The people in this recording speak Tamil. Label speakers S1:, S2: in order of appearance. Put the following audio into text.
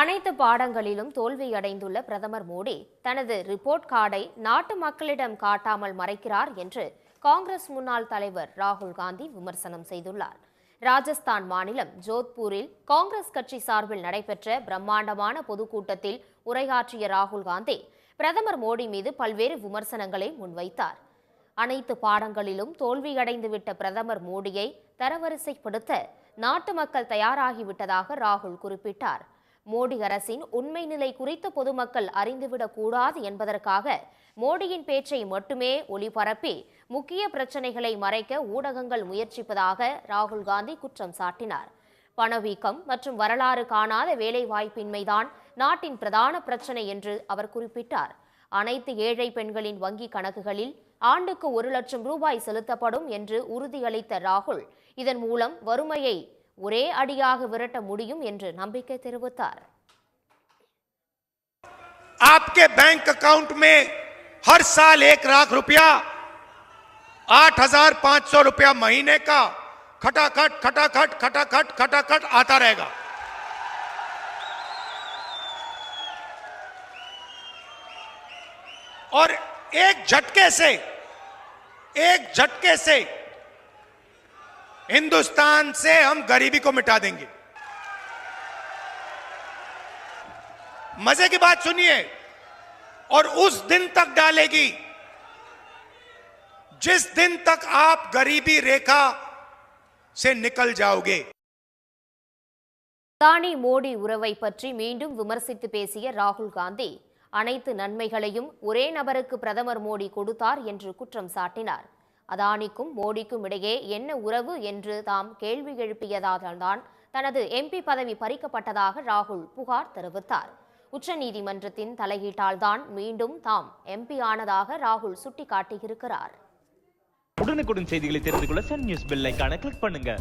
S1: அனைத்து பாடங்களிலும் தோல்வியடைந்துள்ள பிரதமர் மோடி தனது ரிப்போர்ட் கார்டை நாட்டு மக்களிடம் காட்டாமல் மறைக்கிறார் என்று காங்கிரஸ் முன்னாள் தலைவர் ராகுல் காந்தி விமர்சனம் செய்துள்ளார். ராஜஸ்தான் மாநிலம் ஜோத்பூரில் காங்கிரஸ் கட்சி சார்பில் நடைபெற்ற பிரம்மாண்டமான பொதுக்கூட்டத்தில் உரையாற்றிய ராகுல் காந்தி பிரதமர் மோடி மீது பல்வேறு விமர்சனங்களை முன்வைத்தார். அனைத்து பாடங்களிலும் தோல்வியடைந்துவிட்ட பிரதமர் மோடியை தரவரிசைப்படுத்த நாட்டு மக்கள் தயாராகிவிட்டதாக ராகுல் குறிப்பிட்டார். மோடி அரசின் உண்மை நிலை குறித்து பொதுமக்கள் அறிந்துவிடக் கூடாது என்பதற்காக மோடியின் பேச்சை மட்டுமே ஒளிபரப்பி முக்கிய பிரச்சனைகளை மறைக்க ஊடகங்கள் முயற்சிப்பதாக ராகுல் காந்தி குற்றம் சாட்டினார். பணவீக்கம் மற்றும் வரலாறு காணாத வேலைவாய்ப்பின்மைதான் நாட்டின் பிரதான பிரச்சனை என்று அவர் குறிப்பிட்டார். அனைத்து ஏழை பெண்களின் வங்கி கணக்குகளில் ஆண்டுக்கு ஒரு லட்சம் ரூபாய் செலுத்தப்படும் என்று உறுதியளித்த ராகுல் இதன் மூலம் வறுமையை ஒரே அடியாக விரட்ட முடியும் என்று நம்பிக்கை தெரிவித்தார்
S2: आपके बैंक अकाउंट में हर साल एक लाख रुपया आठ हजार पांच सौ रुपया महीने का खटाखट खटाखट खटाखट खटाखट आता रहेगा और एक झटके से एक झटके से हिंदुस्तान से हम गरीबी को मिटा देंगे मजे की बात सुनिए और उस दिन तक डालेगी जिस दिन तक आप गरीबी रेखा से निकल जाओगे
S1: அதானி மோடி உறவை பற்றி மீண்டும் விமர்சித்து பேசிய ராகுல் காந்தி அனைத்து நன்மைகளையும் ஒரே நபருக்கு பிரதமர் மோடி கொடுத்தார் என்று குற்றம் சாட்டினார் அதானிக்கும் மோடிக்கும் இடையே என்ன உறவு என்று தாம் கேள்வி எழுப்பியதால்தான் தனது எம்பி பதவி பறிக்கப்பட்டதாக ராகுல் புகார் தெரிவித்தார். உச்சநீதிமன்றத்தின் தலையீட்டால்தான் மீண்டும் தாம் எம்பி ஆனதாக ராகுல் சுட்டிக்காட்டியிருக்கிறார்.
S3: உடனுக்குடன் செய்திகளை தெரிந்து கொள்ள சன் நியூஸ் பெல் கிளிக் பண்ணுங்க.